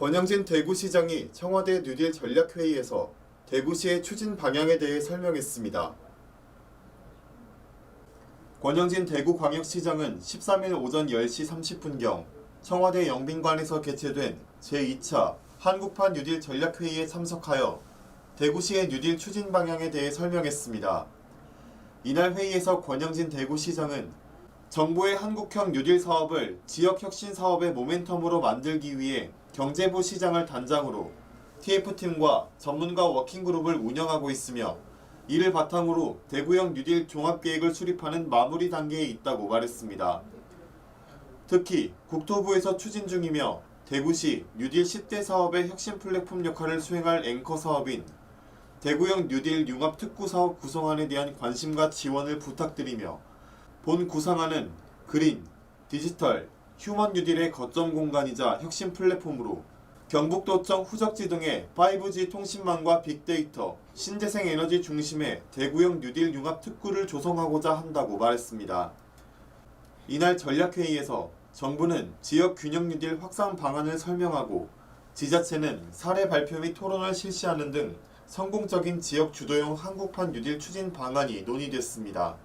권영진 대구시장이 청와대 뉴딜 전략회의에서 대구시의 추진 방향에 대해 설명했습니다. 권영진 대구광역시장은 13일 오전 10시 30분경 청와대 영빈관에서 개최된 제2차 한국판 뉴딜 전략회의에 참석하여 대구시의 뉴딜 추진 방향에 대해 설명했습니다. 이날 회의에서 권영진 대구시장은 정부의 한국형 뉴딜 사업을 지역 혁신 사업의 모멘텀으로 만들기 위해 경제부 시장을 단장으로 TF팀과 전문가 워킹그룹을 운영하고 있으며 이를 바탕으로 대구형 뉴딜 종합계획을 수립하는 마무리 단계에 있다고 말했습니다. 특히 국토부에서 추진 중이며 대구시 뉴딜 10대 사업의 혁신 플랫폼 역할을 수행할 앵커 사업인 대구형 뉴딜 융합 특구 사업 구성안에 대한 관심과 지원을 부탁드리며 본 구상안은 그린, 디지털, 휴먼 뉴딜의 거점 공간이자 혁신 플랫폼으로 경북도청 후적지 등의 5G 통신망과 빅데이터, 신재생 에너지 중심의 대구형 뉴딜 융합 특구를 조성하고자 한다고 말했습니다. 이날 전략회의에서 정부는 지역 균형 뉴딜 확산 방안을 설명하고 지자체는 사례 발표 및 토론을 실시하는 등 성공적인 지역 주도형 한국판 뉴딜 추진 방안이 논의됐습니다.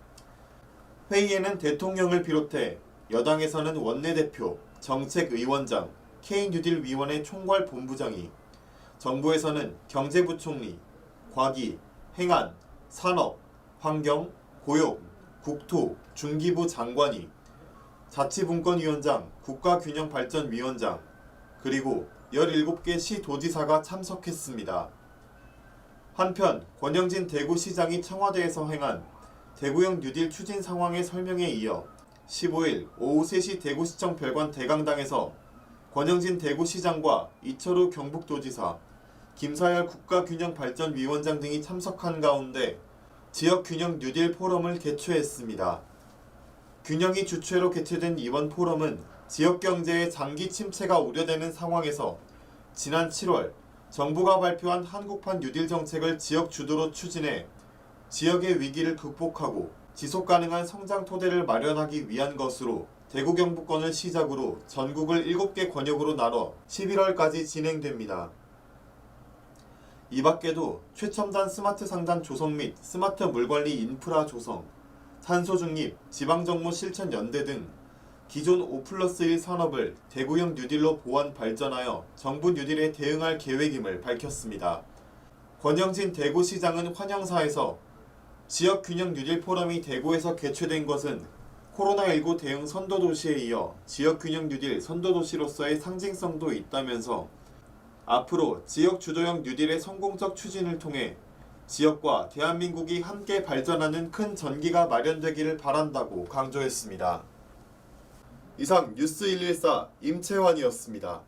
회의에는 대통령을 비롯해 여당에서는 원내대표, 정책의원장, K뉴딜 위원회 총괄 본부장이, 정부에서는 경제부총리, 과기, 행안, 산업, 환경, 고용, 국토, 중기부 장관이, 자치분권위원장, 국가균형발전위원장, 그리고 17개 시 도지사가 참석했습니다. 한편 권영진 대구시장이 청와대에서 행한 대구형 뉴딜 추진 상황의 설명에 이어 15일 오후 3시 대구시청 별관 대강당에서 권영진 대구시장과 이철우 경북도지사, 김사열 국가균형발전위원장 등이 참석한 가운데 지역균형 뉴딜 포럼을 개최했습니다. 균형이 주최로 개최된 이번 포럼은 지역경제의 장기 침체가 우려되는 상황에서 지난 7월 정부가 발표한 한국판 뉴딜 정책을 지역 주도로 추진해 지역의 위기를 극복하고 지속 가능한 성장 토대를 마련하기 위한 것으로 대구 경북권을 시작으로 전국을 7개 권역으로 나눠 11월까지 진행됩니다. 이 밖에도 최첨단 스마트 상단 조성 및 스마트 물관리 인프라 조성, 탄소 중립, 지방정무 실천 연대 등 기존 5 플러스 1 산업을 대구형 뉴딜로 보완 발전하여 정부 뉴딜에 대응할 계획임을 밝혔습니다. 권영진 대구시장은 환영사에서 지역 균형 뉴딜 포럼이 대구에서 개최된 것은 코로나19 대응 선도도시에 이어 지역 균형 뉴딜 선도도시로서의 상징성도 있다면서 앞으로 지역 주도형 뉴딜의 성공적 추진을 통해 지역과 대한민국이 함께 발전하는 큰 전기가 마련되기를 바란다고 강조했습니다. 이상 뉴스 114 임채환이었습니다.